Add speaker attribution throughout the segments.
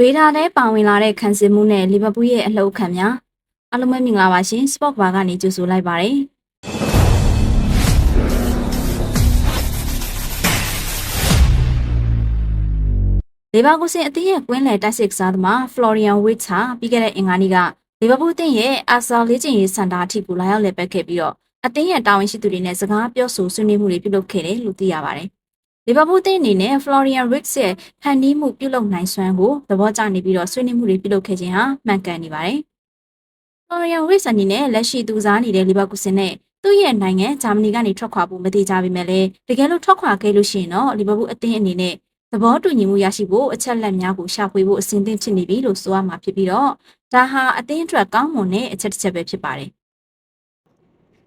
Speaker 1: ရေဒါထဲပါဝင်လာတဲ့ခံစစ်မှုနဲ့လီဗာပူးရဲ့အလှုပ်ခံများအားလုံးပဲမင်္ဂလာပါရှင်စပေါ့ဘာကနေကြိုဆိုလိုက်ပါတယ်လေဘာကူစင်အသင်းရဲ့ကွင်းလယ်တိုက်စစ်ကစားသမားဖလော်ရီယန်ဝစ်ဟာပြီးခဲ့တဲ့အင်္ဂါနေ့ကလီဗာပူးအသင်းရဲ့အာဆာလေ့ကျင့်ရေးစင်တာအထိကိုလာရောက်လည်ပတ်ခဲ့ပြီးတော့အသင်းရဲ့တာဝန်ရှိသူတွေနဲ့စကားပြောဆိုဆွေးနွေးမှုတွေပြုလုပ်ခဲ့တယ်လို့သိရပါတယ်။ လီဗာပူးအသင်းအနေနဲ့ Florian Wirtz ရဲ့ဖန်တီးမှုပြုလုပ်နိုင်စွမ်းကိုသဘောကျနေပြီးတော့ဆွေးနွေးမှုတွေပြုလုပ်ခဲ့ခြင်းဟာမှန်ကန်နေပါတယ်။ Florian Wirtz အနေနဲ့လက်ရှိသူစားနေတဲ့လီဗာပူးစင်နဲ့သူ့ရဲ့နိုင်ငံဂျာမနီကနေထွက်ခွာဖို့မတိကြပေမဲ့လည်းတကယ်လို့ထွက်ခွာခဲ့လို့ရှိရင်တော့လီဗာပူးအသင်းအနေနဲ့သဘောတူညီမှုရရှိဖို့အချက်လက်များကိုရှာဖွေဖို့အစဉ်သင့်ဖြစ်နေပြီလို့ဆိုရမှာဖြစ်ပြီးတော့ဒါဟာအသင်းအတွက်ကောင်းမွန်တဲ့အချက်တစ်ချက်ပဲဖြစ်ပါတယ်။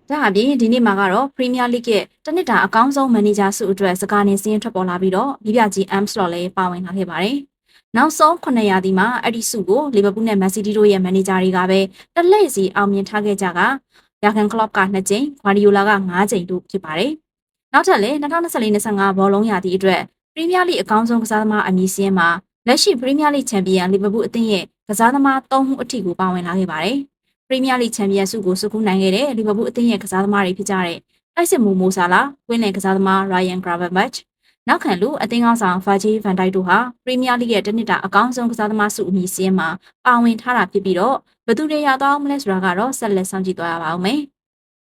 Speaker 1: ဒါအပြင်ဒီနေ့မှာကတော့ Premier League ရဲ့တနစ်တာအကောင်းဆုံးမန်နေဂျာစုအတွက်စကားနေစင်းထွက်ပေါ်လာပြီးတော့မိပြကြီး Amslot လည်းပါဝင်လာခဲ့ပါတယ်။နောက်ဆုံး9ရာသီမှာအဲ့ဒီစုကိုလီဗာပူးနဲ့မန်စီးတီးတို့ရဲ့မန်နေဂျာတွေကပဲတလှည့်စီအောင်မြင်ထားခဲ့ကြကယာကန်ကလော့က2ကြိမ်ဂွာဒီယိုလာက5ကြိမ်တို့ဖြစ်ပါတယ်။နောက်ထပ်လည်း2024-25ဘောလုံးရာသီအတွက်ပရီးမီးယားလိအကောင်းဆုံးကစားသမားအမည်စင်းမှာလက်ရှိပရီးမီးယားလိချန်ပီယံလီဗာပူးအသင်းရဲ့ကစားသမား၃မှုအထိကိုပါဝင်လာခဲ့ပါတယ်။ ပရီးမီးယားလိချန်ပီယံဆုကိုစုကူးနိုင်ခဲ့တဲ့လီဗာပူးအသင်းရဲ့ကစားသမားတွေဖြစ်ကြတဲ့တိုက်စစ်မှုမိုဆာလာ၊ဝင်းလင်ကစားသမားရိုင်ယန်ဂရာဗန်မတ်နောက်ခံလူအသင်းကောင်းဆောင်ဖာဂျီဗန်ဒိုက်တို့ဟာပရီးမီးယားလိရဲ့တနစ်တာအကောင်းဆုံးကစားသမားဆုအမည်စင်းမှာပါဝင်ထားတာဖြစ်ပြီးတော့ဘယ်သူတွေရသွားမလဲဆိုတာကတော့ဆက်လက်စောင့်ကြည့်သွားရပါဦးမယ်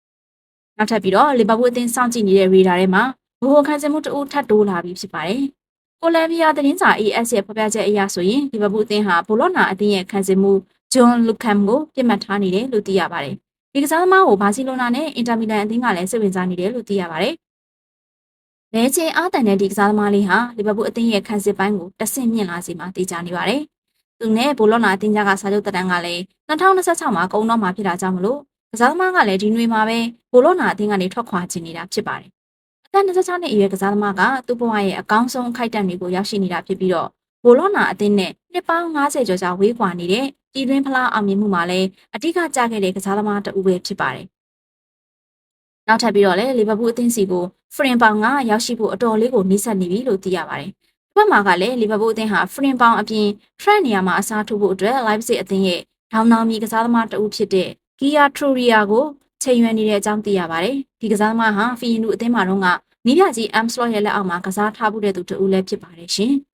Speaker 1: ။နောက်ထပ်ပြီးတော့လီဗာပူးအသင်းစောင့်ကြည့်နေတဲ့ရေဒါထဲမှာဘိုဟိုခန်းစင်မှုတအူးထပ်တိုးလာပြီးဖြစ်ပါတယ်။ကိုလံဘီယာသတင်းစာ AS ရဲ့ဖော်ပြချက်အရဆိုရင်လီဗာပူးအသင်းဟာဘိုလော့နာအသင်းရဲ့ခန်းစင်မှု ဂျွန်လူကမ်ကိုပြစ်မှတ်ထားနေတယ်လို့သိရပါတယ်။ဒီကစားသမားကိုဘာစီလိုနာနဲ့အင်တာမီလန်အသင်းကလည်းစိတ်ဝင်စားနေတယ်လို့သိရပါတယ်။လဲချင်းအားတန်တဲ့ဒီကစားသမားလေးဟာလီဗာပူးအသင်းရဲ့ခန်းစစ်ပိုင်းကိုတဆင့်မြင့်လာစေမှာတေချာနေပါတယ်။သူနဲ့ဘိုလော့နာအသင်းကြကစာချုပ်တက်တန်းကလည်း2026မှာကုန်တော့မှာဖြစ်တာကြောင့်မလို့ကစားသမားကလည်းဒီနွေမှာပဲဘိုလော့နာအသင်းကနေထွက်ခွာချင်နေတာဖြစ်ပါတယ်။အသက်26နှစ်အရွယ်ကစားသမားကသူ့ဘဝရဲ့အကောင်းဆုံးအခိုက်အတန့်တွေကိုရောက်ရှိနေတာဖြစ်ပြီးတော့ ဘိုလော့နာအသင်းနဲ့နှစ်ပေါင်း90ကျော်ကြာဝေးကွာနေတဲ့ပြည်တွင်းဖလားအောင်မြင်မှုမှာလည်းအဓိကကျခဲ့တဲ့ကစားသမားတဦးပဲဖြစ်ပါတယ်။နောက်ထပ်ပြီးတော့လည်းလီဗာပူးအသင်းစီကိုဖရင်ပေါင်ကရောက်ရှိဖို့အတော်လေးကိုနှိစက်နေပြီလို့သိရပါတယ်။ဒီဘက်မှာကလည်းလီဗာပူးအသင်းဟာဖရင်ပေါင်အပြင်ထရက်နေရာမှာအစားထိုးဖို့အတွက် Leipzig အသင်းရဲ့ဒေါင်းနောင်မီကစားသမားတဦးဖြစ်တဲ့ဂီယာထရိုရီယာကိုချိန်ရွယ်နေတဲ့အကြောင်းသိရပါတယ်။ဒီကစားသမားဟာဖီယင်နူအသင်းမှာတော့ကနီးပြကြီး Amslot ရဲ့လက်အောက်မှာကစားထားမှုတဲ့သူတဦးလည်းဖြစ်ပါတယ်ရှင်။